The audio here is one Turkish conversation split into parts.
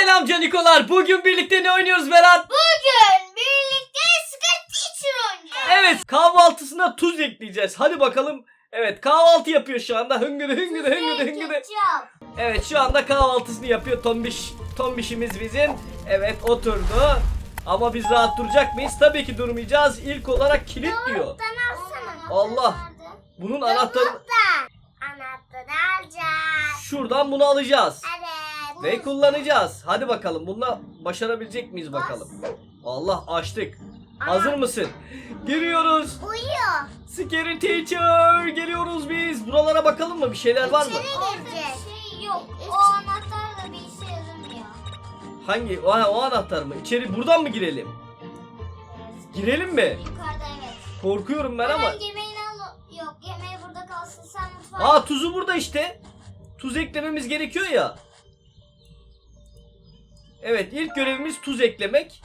Selam canikolar. Bugün birlikte ne oynuyoruz Berat? Bugün birlikte Scott Teacher oynayacağız. Evet kahvaltısına tuz ekleyeceğiz. Hadi bakalım. Evet kahvaltı yapıyor şu anda. Hıngıdı hıngıdı hıngıdı. Ketçap. Evet şu anda kahvaltısını yapıyor Tombiş. Tombişimiz bizim. Evet oturdu. Ama biz rahat duracak mıyız? Tabii ki durmayacağız. İlk olarak kilit diyor. Allah. Bunun anahtarı Anahtarı alacağız. şuradan bunu alacağız. Ve kullanacağız. Hadi bakalım bununla başarabilecek miyiz bakalım. Allah açtık. Hazır mısın? Giriyoruz. Uyuyor. Scary Teacher geliyoruz biz. Buralara bakalım mı? Bir şeyler var mı? İçeri gireceğiz. şey yok. O anahtar da bir işe yaramıyor. Hangi? O, o anahtar mı? İçeri buradan mı girelim? Girelim mi? Yukarıda evet. Korkuyorum ben ama. Hemen yemeğini al. Yok yemeği burada kalsın sen mutfağa. Aa tuzu burada işte. Tuz eklememiz gerekiyor ya. Evet ilk görevimiz tuz eklemek.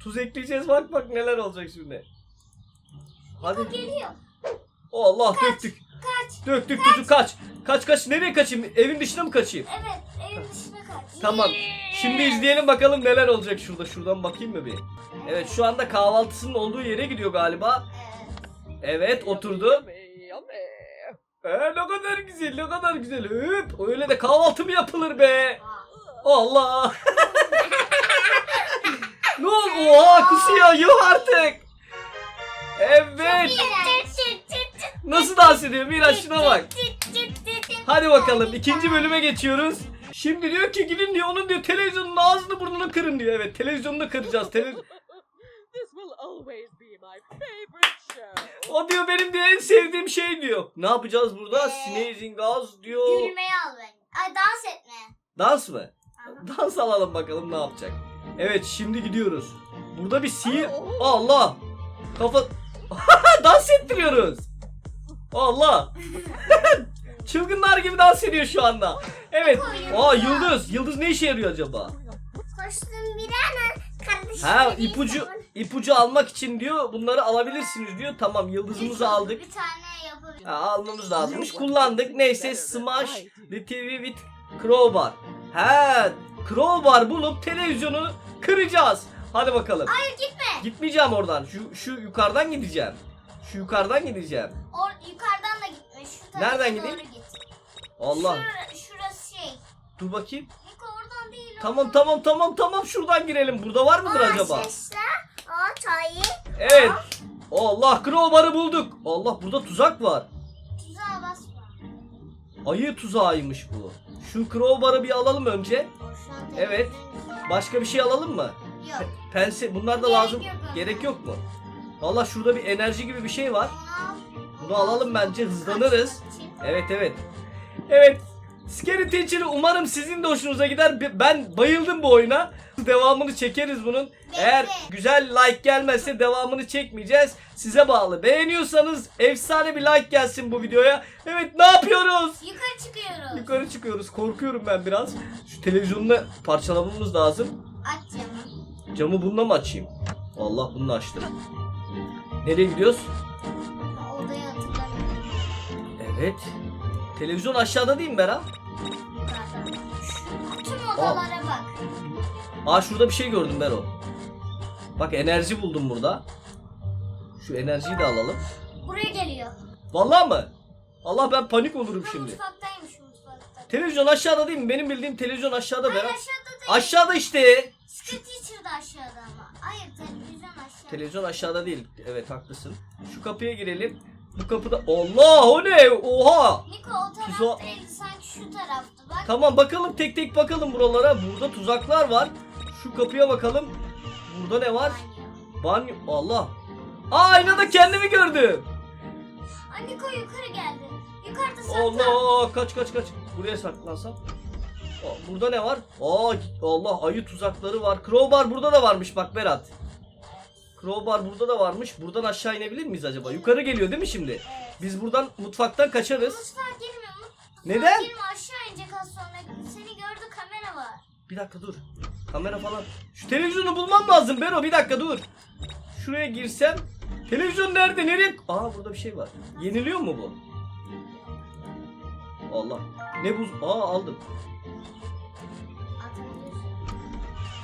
Tuz ekleyeceğiz bak bak neler olacak şimdi. Hadi. Geliyor. Allah döktük. Kaç. Döktük tuzu kaç. Kaç kaç nereye kaçayım? Evin dışına mı kaçayım? Evet evin dışına kaç. Tamam. Şimdi izleyelim bakalım neler olacak şurada. Şuradan bakayım mı bir? Evet şu anda kahvaltısının olduğu yere gidiyor galiba. Evet. Oturdu. Ee, ne kadar güzel ne kadar güzel. Hüp, öyle de kahvaltı mı yapılır be? Allah. Oha kusuyor yuh artık. Evet. Nasıl dans ediyor Miraç şuna bak. Hadi bakalım ikinci bölüme geçiyoruz. Şimdi diyor ki gidin diyor onun diyor televizyonun ağzını burnunu kırın diyor. Evet televizyonunu da kıracağız. Tele- This will always be my favorite show. o diyor benim diyor en sevdiğim şey diyor. Ne yapacağız burada? Ee, Sneezing gaz diyor. Gülmeyi al beni. Ay dans etme. Dans mı? Aha. Dans alalım bakalım ne yapacak. Evet şimdi gidiyoruz. Burada bir sihir. Allah. Kafa. dans ettiriyoruz. Allah. Çılgınlar gibi dans ediyor şu anda. Evet. Aa yıldız. Yıldız ne işe yarıyor acaba? Koştum bir ana kardeşim. Ha ipucu ipucu almak için diyor bunları alabilirsiniz diyor. Tamam yıldızımızı aldık. Bir tane yapabilirim. Ha, almamız lazımmış. Kullandık. Neyse smash TV with crowbar. He crowbar bulup televizyonu kıracağız. Hadi bakalım. Hayır gitme. Gitmeyeceğim oradan. Şu şu yukarıdan gideceğim. Şu yukarıdan gideceğim. Or yukarıdan da gitme. Şu tarafa Nereden doğru gideyim? Git. Allah. Şura- şurası şey. Dur bakayım. Niko oradan değil. Tamam tamam tamam tamam şuradan girelim. Burada var mıdır acaba? Sesler. O çayı. Evet. Allah crowbar'ı bulduk. Allah burada tuzak var. Tuzağa basma. Ayı tuzağıymış bu. Şu crowbar'ı bir alalım önce. Şu an Evet. televizyonun- Başka bir şey alalım mı? Yok. Pense bunlar da Gerek lazım. yok ama. Gerek yok mu? Valla şurada bir enerji gibi bir şey var. Bunu alalım bence hızlanırız. Evet evet. Evet. Scary Teacher'ı umarım sizin de hoşunuza gider. Be- Ben bayıldım bu oyuna. Devamını çekeriz bunun. Eğer güzel like gelmezse devamını çekmeyeceğiz. Size bağlı. Beğeniyorsanız efsane bir like gelsin bu videoya. Evet ne yapıyoruz? Yukarı çıkıyoruz. Yukarı çıkıyoruz. Korkuyorum ben biraz. Şu televizyonu da parçalamamız lazım. Aç camı. Camı bununla mı açayım? Allah bunu açtım. Nereye gidiyoruz? Odayı hatırlamıyorum. Evet. Televizyon aşağıda değil mi. Şu Tüm odalara bak. Aa şurada bir şey gördüm ben o. Bak enerji buldum burada. Şu enerjiyi de alalım. Buraya geliyor. Vallahi mı? Allah ben panik olurum şimdi. Mutfaktaymış mutfakta. Televizyon aşağıda değil mi? Benim bildiğim televizyon aşağıda Hayır Berat. aşağıda değil. Aşağıda işte. Da aşağıda ama. Hayır televizyon aşağıda. Televizyon aşağıda değil. Evet haklısın. Şu kapıya girelim. Bu kapıda Allah o ne? Oha! Niko o taraf Tuzo- değildi sanki şu taraftı bak. Tamam bakalım tek tek bakalım buralara. Burada tuzaklar var. Şu kapıya bakalım. Burada ne var? Banyo. Allah. Aa aynada kendimi gördüm. Niko yukarı geldi. Yukarıda saklan. Allah kaç kaç kaç. Buraya saklansam. Burada ne var? Aa Allah ayı tuzakları var. Crowbar burada da varmış bak Berat. Crowbar burada da varmış. Buradan aşağı inebilir miyiz acaba? Yukarı geliyor değil mi şimdi? Biz buradan mutfaktan kaçarız. Mutfağa girme. Mutfağa Neden? girme aşağı inecek az sonra. Seni gördü kamera var. Bir dakika dur. Kamera falan. Şu televizyonu bulmam lazım Bero bir dakika dur. Şuraya girsem. Televizyon nerede? Nereye? Aa burada bir şey var. Yeniliyor mu bu? Allah. Ne buz? Aa aldım.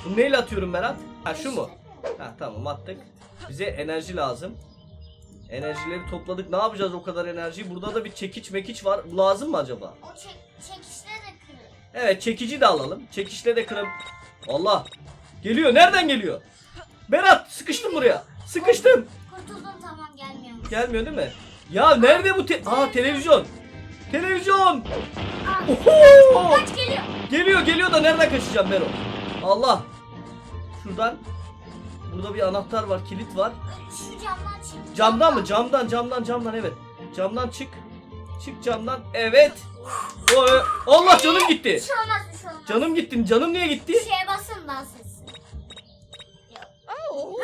Bunu neyle atıyorum Berat? Ha şu mu? Ha tamam attık. Bize enerji lazım. Enerjileri topladık. Ne yapacağız o kadar enerjiyi? Burada da bir çekiç mekiç var. Bu lazım mı acaba? O çek, çekişle de kırılır. Evet çekici de alalım. Çekişle de kırım. Allah. Geliyor. Nereden geliyor? Berat sıkıştım buraya. Sıkıştım. Kurtuldum tamam gelmiyormuş. Gelmiyor değil mi? Ya nerede bu te Aa televizyon. Televizyon. Oho! kaç geliyor. Geliyor geliyor da nereden kaçacağım ben o? Allah. Şuradan. Burada bir anahtar var, kilit var. Şu camdan çık. Camdan mı? Camdan, camdan, camdan evet. Camdan çık. Çık camdan. Evet. O, Allah canım gitti. Bir şey olmaz bir şey olmaz. Canım gitti. Canım niye gitti? Şeye basın. Oh.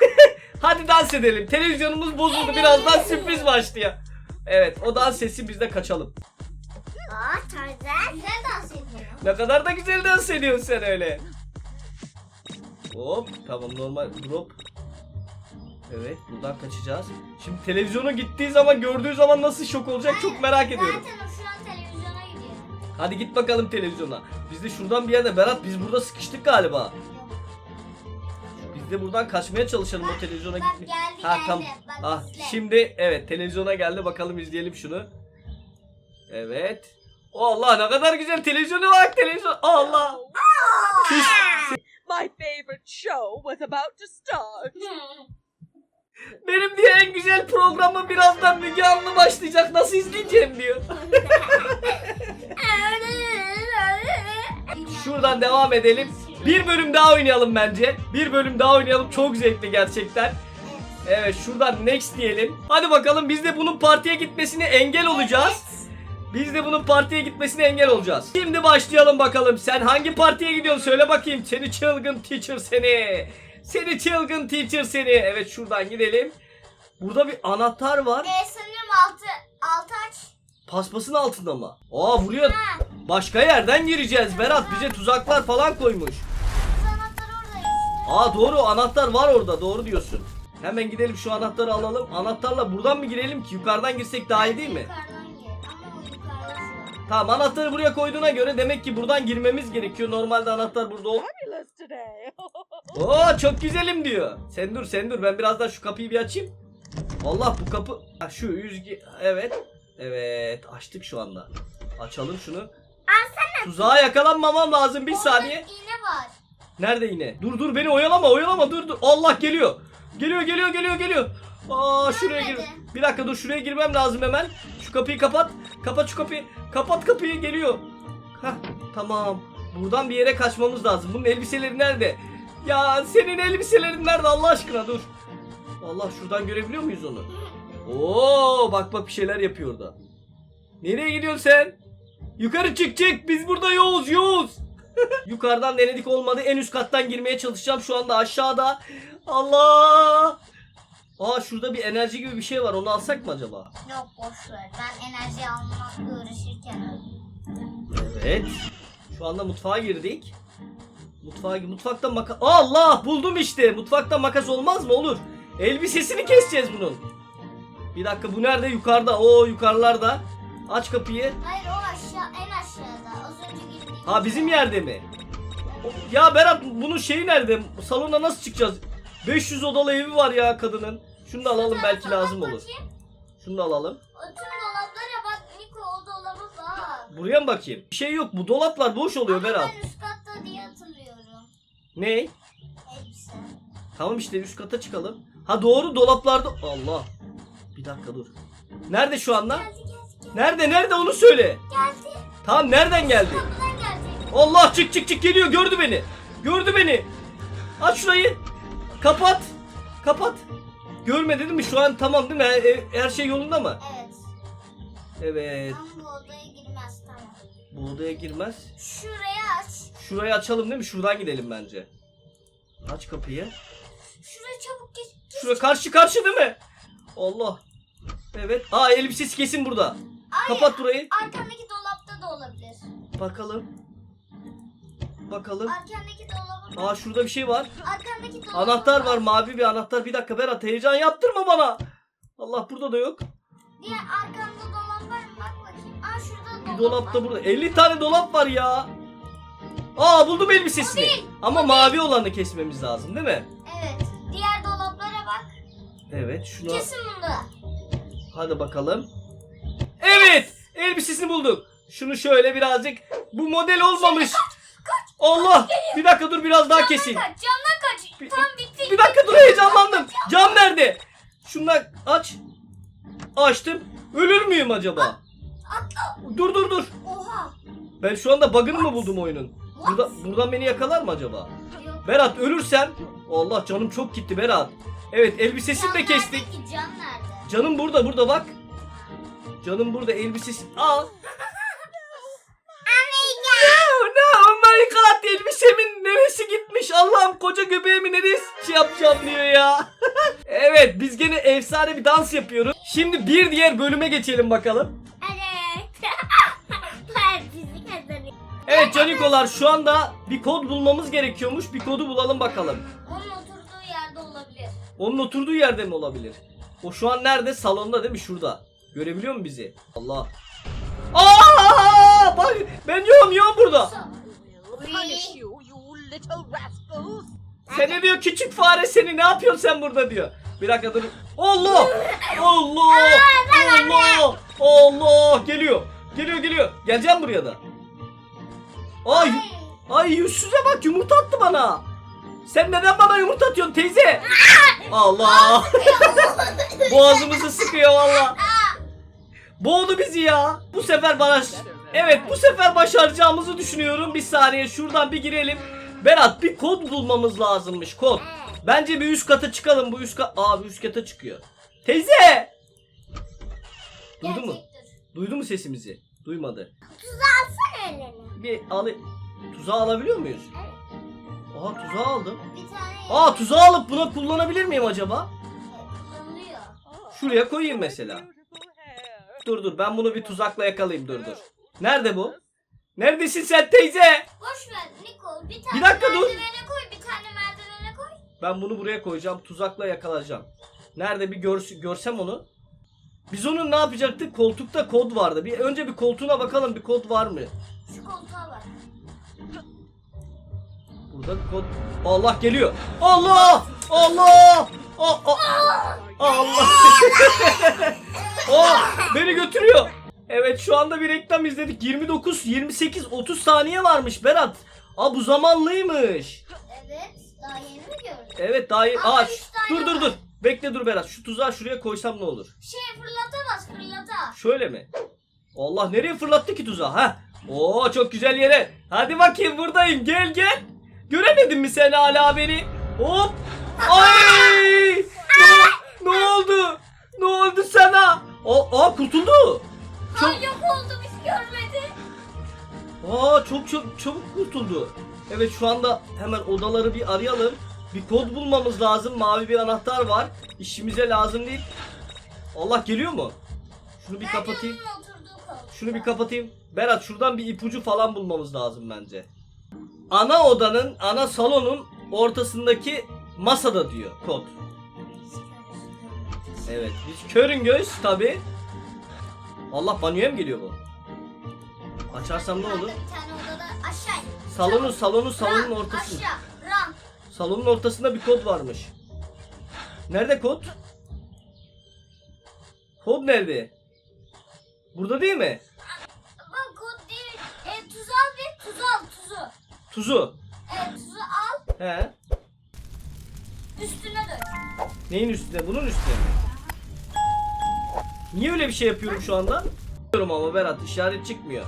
Hadi dans edelim. Televizyonumuz bozuldu. Birazdan sürpriz başlıyor. Evet, o dans sesi biz de kaçalım. Aa Tarzan. Güzel dans ediyor. Ne kadar da güzel dans ediyorsun sen öyle. Hop tamam normal drop. Evet buradan kaçacağız. Şimdi televizyona gittiği zaman gördüğü zaman nasıl şok olacak çok merak ediyorum. Zaten o şu an televizyona gidiyor. Hadi git bakalım televizyona. Biz de şuradan bir yerde Berat biz burada sıkıştık galiba. Biz de buradan kaçmaya çalışalım o televizyona Bak gitmek. geldi Ha geldi. tamam. Bak Ah izle. şimdi evet televizyona geldi bakalım izleyelim şunu. Evet. Allah ne kadar güzel televizyona bak televizyon. Allah. My favorite show was about to start. Benim diye en güzel programı birazdan Müge Anlı başlayacak. Nasıl izleyeceğim diyor. Şuradan devam edelim. Bir bölüm daha oynayalım bence. Bir bölüm daha oynayalım. Çok zevkli gerçekten. Evet şuradan next diyelim. Hadi bakalım biz de bunun partiye gitmesine engel olacağız. Biz de bunun partiye gitmesine engel olacağız. Şimdi başlayalım bakalım. Sen hangi partiye gidiyorsun? Söyle bakayım. Seni çılgın teacher seni. Seni çılgın teacher seni. Evet şuradan gidelim. Burada bir anahtar var. Ee, sanırım altı, altı aç. Paspasın altında mı? Aa buraya başka yerden gireceğiz. Berat bize tuzaklar falan koymuş. Anahtar. Aa doğru anahtar var orada. Doğru diyorsun. Hemen gidelim şu anahtarı alalım. Anahtarla buradan mı girelim ki? Yukarıdan girsek daha iyi değil mi? Yukarıdan Tamam anahtarı buraya koyduğuna göre demek ki buradan girmemiz gerekiyor. Normalde anahtar burada ol. Oo çok güzelim diyor. Sen dur sen dur ben birazdan şu kapıyı bir açayım. Allah bu kapı ha, şu yüzge evet. Evet açtık şu anda. Açalım şunu. Tuzağa yakalanmamam lazım bir saniye. iğne var. Nerede yine? Dur dur beni oyalama oyalama dur dur. Allah geliyor. Geliyor geliyor geliyor geliyor. Aa şuraya gir. Bir dakika dur şuraya girmem lazım hemen. Şu kapıyı kapat. Kapat şu kapıyı. Kapat kapıyı geliyor. Hah tamam. Buradan bir yere kaçmamız lazım. Bunun elbiseleri nerede? Ya senin elbiselerin nerede Allah aşkına dur. Allah şuradan görebiliyor muyuz onu? Oo bak bak bir şeyler yapıyor orada. Nereye gidiyorsun sen? Yukarı çık çık biz burada yoğuz yoğuz. Yukarıdan denedik olmadı. En üst kattan girmeye çalışacağım. Şu anda aşağıda. Allah! Aa şurada bir enerji gibi bir şey var. Onu alsak mı acaba? Yok boş ver. Ben enerji almakla uğraşırken öldüm. Evet. Şu anda mutfağa girdik. Mutfağa mutfakta makas. Allah! Buldum işte. Mutfakta makas olmaz mı? Olur. Elbisesini keseceğiz bunun. Bir dakika bu nerede? Yukarıda. Oo yukarılarda. Aç kapıyı. Hayır o aşağı en aşağıda. Az önce girdiğim. Ha bizim yerde mi? O- Ya Berat bunun şeyi nerede? Salona nasıl çıkacağız? 500 odalı evi var ya kadının. Şunu da alalım belki lazım olur. Şunu da alalım. Tüm dolaplara bak Niko o dolaba bak. Buraya mı bakayım? Bir şey yok. Bu dolaplar boş oluyor Berat. ben üst katta diye hatırlıyorum. Ne? Elbise. Tamam işte üst kata çıkalım. Ha doğru dolaplarda. Allah. Bir dakika dur. Nerede şu anda? Geldi geldi geldi. Nerede nerede onu söyle. Geldi. Tamam nereden geldi. Allah çık çık çık geliyor gördü beni. Gördü beni. Aç şurayı. Kapat. Kapat. Görmedi değil mi? Şu an tamam değil mi? Her- Her şey yolunda mı? Evet. Evet. Ama bu odaya girmez tamam. Bu odaya girmez. Şuraya aç. Şurayı açalım değil mi? Şuradan gidelim bence. Aç kapıyı. Şuraya çabuk geç. Şuraya karşı karşı değil mi? Allah. Evet. Aa elbisesi kesin burada. Ay, Kapat burayı. Arkandaki dolapta da olabilir. Bakalım. Bakalım. Arkandaki dolaba bak. Aa şurada bir şey var. Arkandaki dolaba Anahtar var mavi bir anahtar. Bir dakika Berat heyecan yaptırma bana. Allah burada da yok. Diğer arkanda dolap var mı? Bak bakayım. Aa şurada dolap Bir dolap da var. burada. 50 tane dolap var ya. Aa buldum elbisesini. Ama mavi olanı kesmemiz lazım değil mi? Evet. Diğer dolaplara bak. Evet şunu Kesin bunda. hadi bakalım. Evet elbisesini bulduk. Şunu şöyle birazcık bu model olmamış. Allah bir dakika dur biraz daha kesin. Camdan kaç. Bir- Tam bitti. Bir dakika dur heyecanlandım. Cam nerede? Şundan aç. Açtım. Ölür müyüm acaba? Atla. Dur dur dur. Oha. Ben şu anda bug'ını mı buldum oyunun? Burada, buradan beni yakalar mı acaba? Yok. Berat ölürsem Allah canım çok gitti Berat. Evet elbisesini de kestik. Cam nerede? Canım burada burada bak. Canım burada elbisesi. Aa. Koca göbeğimi neresi şey yapacağım diyor ya. evet biz gene efsane bir dans yapıyoruz. Şimdi bir diğer bölüme geçelim bakalım. Evet. Ben bizi kazanıyor. Evet canikolar şu anda bir kod bulmamız gerekiyormuş. Bir kodu bulalım bakalım. Onun oturduğu yerde olabilir. Onun oturduğu yerde mi olabilir? O şu an nerede? Salonda değil mi? Şurada. Görebiliyor mu bizi? Allah. Aa! Bak ben yoğum yoğum burada. Sen ne diyor küçük fare seni ne yapıyorsun sen burada diyor. Bir dakika dur. Allah! Allah! Allah! Allah! Geliyor. Geliyor geliyor. Geleceğim buraya da. Ay! Ay yüzsüze bak yumurta attı bana. Sen neden bana yumurta atıyorsun teyze? Allah! Boğazımızı sıkıyor valla. Boğdu bizi ya. Bu sefer bana... Evet bu sefer başaracağımızı düşünüyorum. Bir saniye şuradan bir girelim. Berat bir kod bulmamız lazımmış kod. Bence bir üst kata çıkalım. Bu üst kat... Aa bir üst kata çıkıyor. Teyze! Duydu mu? Duydu mu sesimizi? Duymadı. Alsana elini. Bir alı... Tuzağı alabiliyor muyuz? Evet. Aha tuzağı aldım. Bir tane Aa tuzağı alıp buna kullanabilir miyim acaba? kullanılıyor. Şuraya koyayım mesela. Dur dur ben bunu bir tuzakla yakalayayım dur dur. Nerede bu? Neredesin sen teyze? Boş ver Nikol. Bir tane Bir dakika dur. merdivene koy. Bir tane merdivene koy. Ben bunu buraya koyacağım. Tuzakla yakalayacağım. Nerede bir görs görsem onu. Biz onun ne yapacaktık? Koltukta kod vardı. Bir önce bir koltuğuna bakalım bir kod var mı? Şu koltuğa bak. Burada bir kod. Allah geliyor. Allah! Allah! Aa, aa, Allah! Aa, beni götürüyor. Evet şu anda bir reklam izledik. 29, 28, 30 saniye varmış Berat. Aa bu zamanlıymış. Evet. Daha yeni mi gördün? Evet daha. Ama Aa, üç şu- tane dur dur var. dur. Bekle dur Berat. Şu tuzağı şuraya koysam ne olur? Şey fırlatamaz fırlata. Şöyle mi? Allah nereye fırlattı ki tuzağı? Ha? Oo çok güzel yere. Hadi bakayım buradayım. Gel gel. Göremedin mi sen hala beni? Hop. Ay! Ne, ne oldu? Ne oldu sana? Aa, aa kurtuldu. Aa, çok çok çabuk kurtuldu. Evet şu anda hemen odaları bir arayalım. Bir kod bulmamız lazım. Mavi bir anahtar var. İşimize lazım değil. Allah geliyor mu? Şunu bir Bence kapatayım. onun oturduğu koltuk. Şunu bir kapatayım. Berat şuradan bir ipucu falan bulmamız lazım bence. Ana odanın, ana salonun ortasındaki masada diyor kod. Evet biz körün göz tabi. Allah banyoya mı geliyor bu? Açarsam ne olur? Bir tane odada aşağı. in. Salonun salonun salonun Ram, ortasında. Aşağı. Ram. Salonun ortasında bir kod varmış. Nerede kod? Kod nerede? Burada değil mi? Bak kod değil. E, tuzu al bir. Tuzu al tuzu. Tuzu. Evet tuzu al. He. Üstüne dök. Neyin üstüne? Bunun üstüne mi? Niye öyle bir şey yapıyorum şu anda? Bilmiyorum ama Berat işaret çıkmıyor.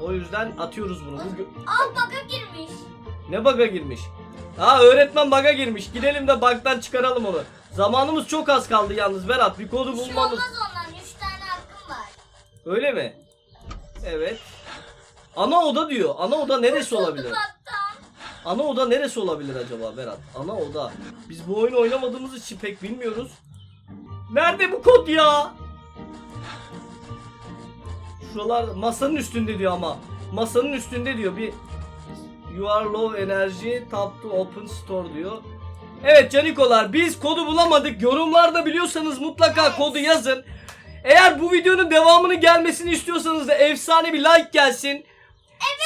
O yüzden atıyoruz bunu. Bu Al baka girmiş. ne bug'a girmiş? Ha öğretmen bug'a girmiş. Gidelim de bug'dan çıkaralım onu. Zamanımız çok az kaldı yalnız Berat. Bir kodu Bir şey bulmamız. olmaz ondan. Üç tane hakkım var. Öyle mi? Evet. Ana oda diyor. Ana oda neresi olabilir? Ana oda neresi olabilir acaba Berat? Ana oda. Biz bu oyunu oynamadığımız için pek bilmiyoruz. Nerede bu kod ya? Şuralar masanın üstünde diyor ama. Masanın üstünde diyor. Bir You are low energy tap to open store diyor. Evet canikolar biz kodu bulamadık. Yorumlarda biliyorsanız mutlaka kodu yazın. Eğer bu videonun devamını gelmesini istiyorsanız da efsane bir like gelsin.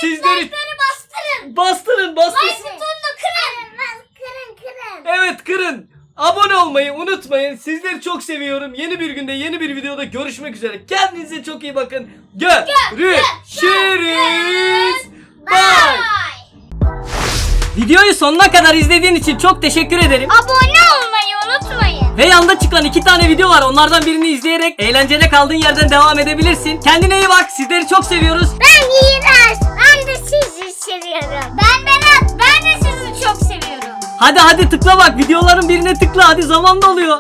Sizleri Like'ları bastırın. Bastırın Like bastırın. butonunu kırın. Kırın kırın. Evet kırın. Abone olmayı unutmayın. Sizleri çok seviyorum. Yeni bir günde yeni bir videoda görüşmek üzere. Kendinize çok iyi bakın. Görüşürüz. Bye. Videoyu sonuna kadar izlediğin için çok teşekkür ederim. Abone olmayı unutmayın. Ve yanda çıkan iki tane video var. Onlardan birini izleyerek eğlencede kaldığın yerden devam edebilirsin. Kendine iyi bak. Sizleri çok seviyoruz. Ben İğrenç. Ben de sizi seviyorum. Ben Berat. Hadi hadi tıkla bak. Videoların birine tıkla. Hadi zaman doluyor.